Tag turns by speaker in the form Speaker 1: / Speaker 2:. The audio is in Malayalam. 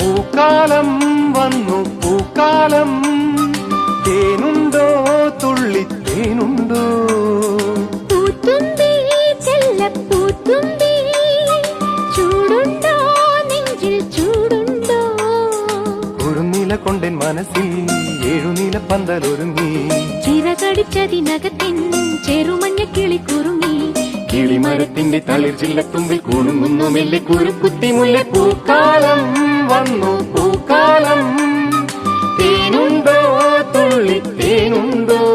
Speaker 1: പൂക്കാലം വന്നു പൂക്കാലം. തേനുണ്ടോ തുള്ളി തേനുണ്ടോ?
Speaker 2: പൂത്തുമ്പി ചെല്ലപ്പൂത്തുമ്പി ചൂടുണ്ടോ നെഞ്ചിൽ ചൂടുണ്ടോ?
Speaker 1: കുറുനില കൊണ്ടൻ മനസ്സിൽ ഏഴുനില പന്തലൊരുങ്ങി
Speaker 2: ചിറകടിച്ചതിനകത്തിൻ ചെറുമഞ്ഞ കിളി കുറുങ്ങി.
Speaker 1: കിളിമരത്തിന്റെ തളിർ ചില്ലത്തുമ്പിൽ കുണുങ്ങുന്നു മെല്ലെ കുരുക്കുത്തി മുല്ല വന്നു പൂക്കാലം. തേനുണ്ടോ തുള്ളി തീനുണ്ടോ?